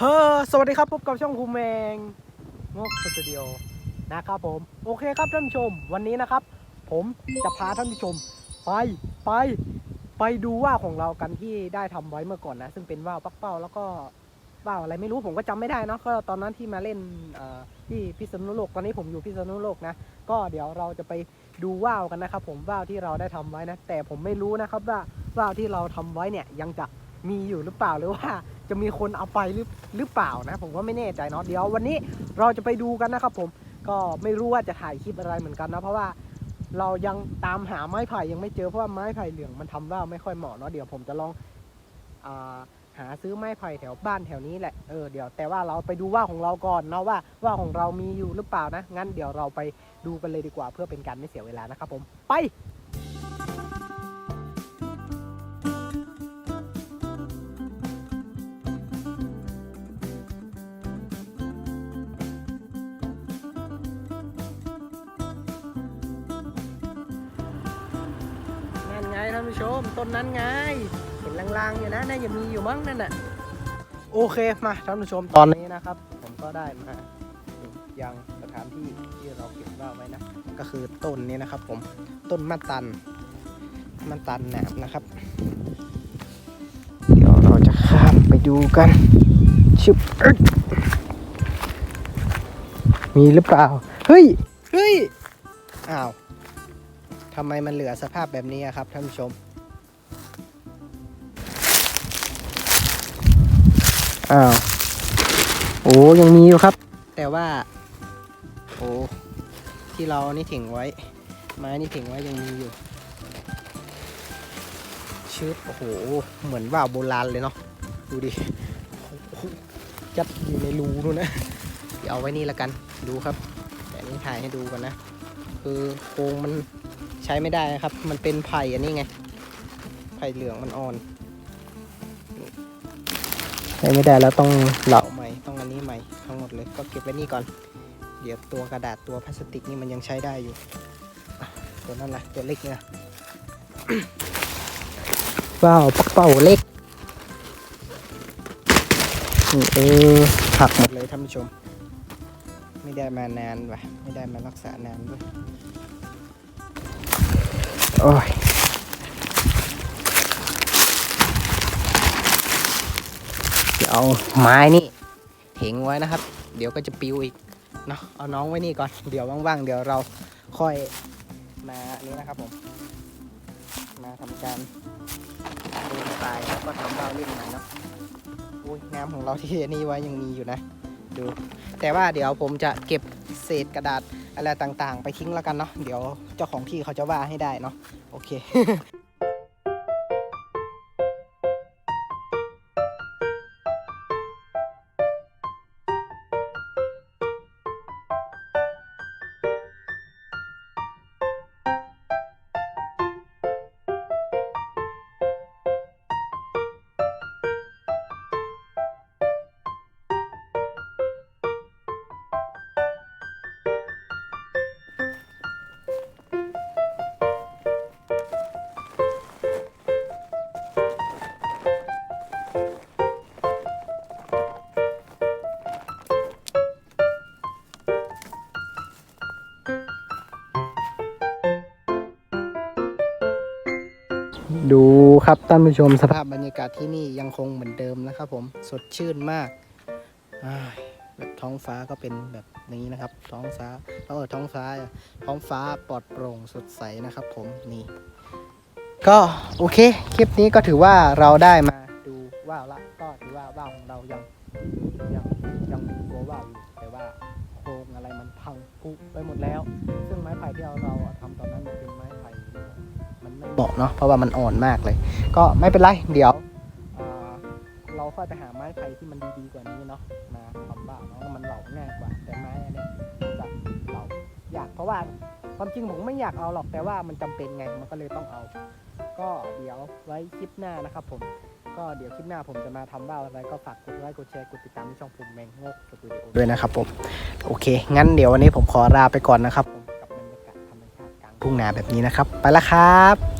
เฮ้อสวัสดีครับพบกับช่องภูมิแมงงกสตูดิโอนะครับผม โอเคครับท่านผู้ชม วันนี้นะครับ ผมจะพาท่านผู้ชม ไปไป ไปดูว่าวของเรากันที่ได้ทำไว้เมื่อก่อนนะ ซึ่งเป็นว่าวปักเป้าแล้วก็ว่าวอะไรไม่รู้ผมก็จำไม่ได้เนอะก็ตอนนั้นที่มาเล่นที่พิษณุโลกตอนนี้ผมอยู่พิษณุโลกนะ ก็เดี๋ยวเราจะไปดูว่าวกันนะครับ ผมว่าวที่เราได้ทำไว้นะ แต่ผมไม่รู้นะครับว่าว่าวที่เราทำไว้เนี่ยยังจะมีอยู่หรือเปล่าหรือว่า จะมีคนเอาไปหรือหรือเปล่านะ ผมก็ไม่แน่ใจเนาะเดี๋ยววันนี้เราจะไปดูกันนะครับผมก็ไม่รู้ว่าจะถ่ายคลิปอะไรเหมือนกันนะเพราะว่าเรายังตามหาไม้ไผ่ยังไม่เจอเพราะว่าไม้ไผ่เหลืองมันทำว่าไม่ค่อยเหมาะเนาะเดี๋ยวผมจะลองอาหาซื้อไม้ไผ่แถวบ้านแถวนี้แหละเออเดี๋ยวแต่ว่าเราไปดูว่าของเราก่อนเนาะว่าว่าของเรามีอยู่หรือเปล่านะงั้นเดี๋ยวเราไปดูกันเลยดีกว่าเพื่อเป็นการไม่เสียเวลานะครับผมไป ผู้ชมต้นนั้นไง เห็นลางๆอยู่นะน่าจะมีอยู่มั้งนั่นน่ะโอเคมาท่านผู้ชมตอนนี้นะครับ ผมก็ได้มายังสถานที่ที่เราเก็บว่าไว้นะ ก็คือต้นนี้นะครับ ผมต้นมะตันมะตันแหนบนะครับ เดี๋ยวเราจะข้ามไปดูกันชุบมีหรือเปล่า เฮ้ย เฮ้ย อ้าว ทำไมมันเหลือสภาพแบบนี้อะครับท่านผู้ชมอ้าวโอ้ยังมีอยู่ครับ แต่ว่าโอ้ที่เรานี่ถิงไว้ ไม้นี่ถิงไว้ยังมีอยู่ชืดโอ้โห เหมือนว่าวโบราณเลยเนาะดูดิโอ้โหจัดอยู่ในรูนู่นนะเดี๋ยวเอาไว้นี่ละกันดูครับ แต่นี่ถ่ายให้ดูกันนะ คือโครงมัน ใช้ไม่ได้นะครับ มันเป็นไผ่อันนี้ไง ไผ่เหลืองมันอ่อน ใช้ไม่ได้แล้วต้องเหลาใหม่ ต้องอันนี้ใหม่ทั้งหมดเลย ก็เก็บไว้นี่ก่อน เดี๋ยวตัวกระดาษตัวพลาสติกนี่มันยังใช้ได้อยู่ ตัวนั้นละตัวเล็กเนี่ยว้าวเป่าเล็กเออหักหมดเลยท่านผู้ชม ไม่ได้มานานว่ะ ไม่ได้มารักษานานด้วย โอ้ยเดี๋ยวเอาไม้นี่เถงไว้นะครับ เดี๋ยวก็จะปิวอีกเนาะเอาน้องไว้นี่ก่อน เดี๋ยวว่างๆ เดี๋ยวเราค่อยมานี้นะครับผม มาทำการดูสายแล้วก็ทำดาวเล่นหม่อยเนาะอุ้ยน้ำของเราที่นี่ไว้ยังมีอยู่นะ ดู แต่ว่าเดี๋ยวผมจะเก็บเศษกระดาษอะไรต่างๆ ไปทิ้งแล้วกันเนาะเดี๋ยวเจ้าของที่เขาจะว่าให้ได้เนาะโอเค ดูครับท่านผู้ชมสภาพบรรยากาศที่นี่ยังคงเหมือนเดิมนะครับผมสดชื่นมากแบบท้องฟ้าก็เป็นแบบนี้นะครับ ท้องฟ้าเออท้องฟ้า ท้องฟ้าปลอดโปร่งสดใสนะครับ ผมนี่ ก็โอเค คลิปนี้ก็ถือว่าเราได้มาดูว่าวละก็ถือว่าว่าวของเรายังยังยังมีตัวว่าวอยู่แต่ว่าโครงอะไรมันพังผุไปหมดแล้ว ซึ่งไม้ไผ่ที่เราเราทำตอนนั้นมันเป็นไม้ไผ่ มันไม่เหมาะเนาะเพราะว่ามันอ่อนมากเลย ก็ไม่เป็นไรเดี๋ยวเราค่อยไปหาไม้ไผ่ที่มันดีๆกว่านี้เนาะมาทำบ้าเนาะมันเหลาง่ายกว่า แต่ไม้อันเนี้ยมันจะเหลาอยากเพราะว่าความจริงผมไม่อยากเอาหรอกแต่ว่ามันจำเป็นไงมันก็เลยต้องเอา ก็เดี๋ยวไว้คลิปหน้านะครับผมก็เดี๋ยวคลิปหน้าผมจะมาทำบ้าอะไรก็ฝากกดไลค์กดแชร์กดติดตามที่ช่องผมแมงโงกสตูดิโอด้วยนะครับผม โอเค งั้นเดี๋ยววันนี้ผมขอลาไปก่อนนะครับ ทุ่งนาแบบนี้นะครับ ไปละครับ